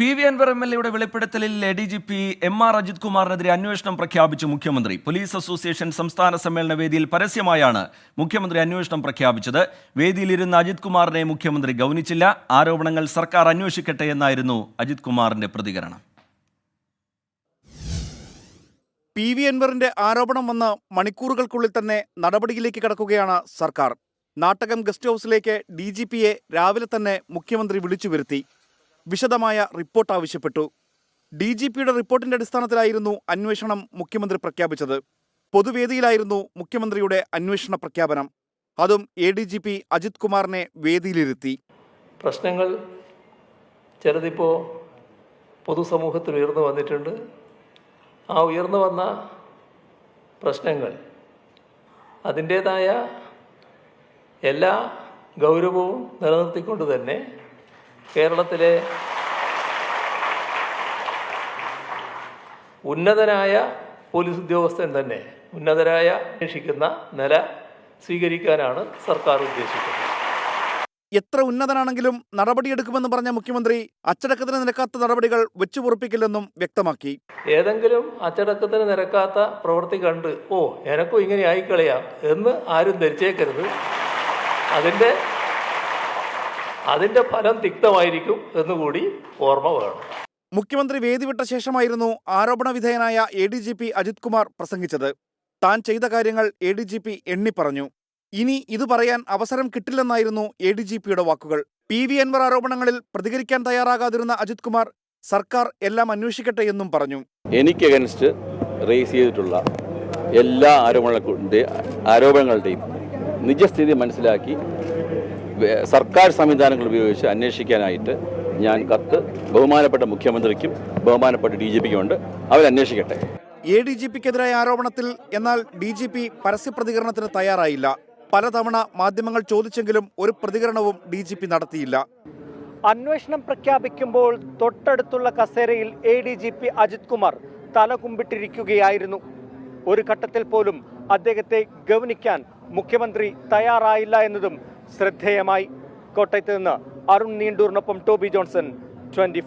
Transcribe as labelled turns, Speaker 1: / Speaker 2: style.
Speaker 1: P V Anvar M L എയുടെ വെളിപ്പെടുത്തലിൽ A D G P M R Ajith കുമാറിനെതിരെ അന്വേഷണം പ്രഖ്യാപിച്ചു മുഖ്യമന്ത്രി. പോലീസ് അസോസിയേഷൻ സംസ്ഥാന സമ്മേളന വേദിയിൽ പരസ്യമായാണ് മുഖ്യമന്ത്രി അന്വേഷണം പ്രഖ്യാപിച്ചത്. വേദിയിലിരുന്ന അജിത് കുമാറിനെ മുഖ്യമന്ത്രി ഗൗനിച്ചില്ല. ആരോപണങ്ങൾ സർക്കാർ അന്വേഷിക്കട്ടെ എന്നായിരുന്നു അജിത് കുമാറിന്റെ പ്രതികരണം.
Speaker 2: പി വി അൻവറിന്റെ ആരോപണം വന്ന് മണിക്കൂറുകൾക്കുള്ളിൽ തന്നെ നടപടിയിലേക്ക് കടക്കുകയാണ് സർക്കാർ. നാട്ടകം ഗസ്റ്റ് ഹൗസിലേക്ക് ഡി ജി പിയെ രാവിലെ തന്നെ മുഖ്യമന്ത്രി വിളിച്ചു വരുത്തി. വിശദമായ റിപ്പോർട്ട് ആവശ്യപ്പെട്ടു. ഡി ജി പിയുടെ റിപ്പോർട്ടിന്റെ അടിസ്ഥാനത്തിലായിരുന്നു അന്വേഷണം മുഖ്യമന്ത്രി പ്രഖ്യാപിച്ചത്. പൊതുവേദിയിലായിരുന്നു മുഖ്യമന്ത്രിയുടെ അന്വേഷണ പ്രഖ്യാപനം. അതും A D G P Ajith കുമാറിനെ വേദിയിലിരുത്തി.
Speaker 3: പ്രശ്നങ്ങൾ ചിലതിപ്പോൾ പൊതുസമൂഹത്തിൽ ഉയർന്നു വന്നിട്ടുണ്ട്. ആ ഉയർന്നു വന്ന പ്രശ്നങ്ങൾ അതിന്റേതായ എല്ലാ ഗൗരവവും നിലനിർത്തിക്കൊണ്ട് തന്നെ കേരളത്തിലെ ഉന്നതനായ പോലീസ് ഉദ്യോഗസ്ഥൻ തന്നെ ഉന്നതരായ അന്വേഷിക്കുന്ന നില സ്വീകരിക്കാനാണ് സർക്കാർ ഉദ്ദേശിക്കുന്നത്.
Speaker 2: എത്ര ഉന്നതനാണെങ്കിലും നടപടിയെടുക്കുമെന്ന് പറഞ്ഞ മുഖ്യമന്ത്രി അച്ചടക്കത്തിന് നിരക്കാത്ത നടപടികൾ വെച്ചുപൊറുപ്പിക്കില്ലെന്നും വ്യക്തമാക്കി.
Speaker 3: ഏതെങ്കിലും അച്ചടക്കത്തിന് നിരക്കാത്ത പ്രവൃത്തി കണ്ട് ഓ എനക്കും ഇങ്ങനെ ആയിക്കളയാം എന്ന് ആരും ധരിച്ചേക്കരുത്. അതിന്റെ അതിന്റെ ഫലം തിക്തമായിരിക്കും എന്നുകൂടി ഓർമ്മ വേണം.
Speaker 2: മുഖ്യമന്ത്രി വേദി വിട്ട ശേഷമായിരുന്നു ആരോപണ വിധേയനായ A D G P Ajith Kumar പ്രസംഗിച്ചത്. താൻ ചെയ്ത കാര്യങ്ങൾ എ ഡി ജി പി എണ്ണിപ്പറഞ്ഞു ഇനി ഇത് പറയാൻ അവസരം കിട്ടില്ലെന്നായിരുന്നു എ ഡി ജി പിയുടെ വാക്കുകൾ. പി വി അൻവർ ആരോപണങ്ങളിൽ പ്രതികരിക്കാൻ തയ്യാറാകാതിരുന്ന അജിത് കുമാർ സർക്കാർ എല്ലാം അന്വേഷിക്കട്ടെ എന്നും പറഞ്ഞു.
Speaker 4: എനിക്ക് അഗൻസ്റ്റ് റേസ് ചെയ്തിട്ടുള്ള എല്ലാ ആരോപണങ്ങളുടെ ആരോപണങ്ങളുടെയും നിജസ്ഥിതി മനസ്സിലാക്കി സർക്കാർ സംവിധാനങ്ങൾ ഉപയോഗിച്ച് അന്വേഷിക്കാനായിട്ട് ഞാൻ കത്ത് ബഹുമാനപ്പെട്ട മുഖ്യമന്ത്രിക്കും ബഹുമാനപ്പെട്ട ഡി ജി പിക്കും ഉണ്ട്. അവരന്വേഷിക്കട്ടെ
Speaker 2: എ ഡി ജി പിക്കെതിരായ ആരോപണത്തിൽ എന്നാൽ ഡി ജി പി പരസ്യപ്രതികരണത്തിന് തയ്യാറായില്ല. പലതവണ മാധ്യമങ്ങൾ ചോദിച്ചെങ്കിലും ഒരു പ്രതികരണവും ഡി ജി പി നടത്തിയില്ല.
Speaker 5: അന്വേഷണം പ്രഖ്യാപിക്കുമ്പോൾ തൊട്ടടുത്തുള്ള കസേരയിൽ A D G P Ajith Kumar തലകുമ്പിട്ടിരിക്കുകയായിരുന്നു ഒരു ഘട്ടത്തിൽ പോലും അദ്ദേഹത്തെ ഗവനിക്കാൻ മുഖ്യമന്ത്രി തയ്യാറായില്ല എന്നതും ശ്രദ്ധേയമായി കോട്ടയത്ത് നിന്ന് അരുൺ നീണ്ടൂറിനൊപ്പം ടോബി ജോൺസൺ ട്വന്റി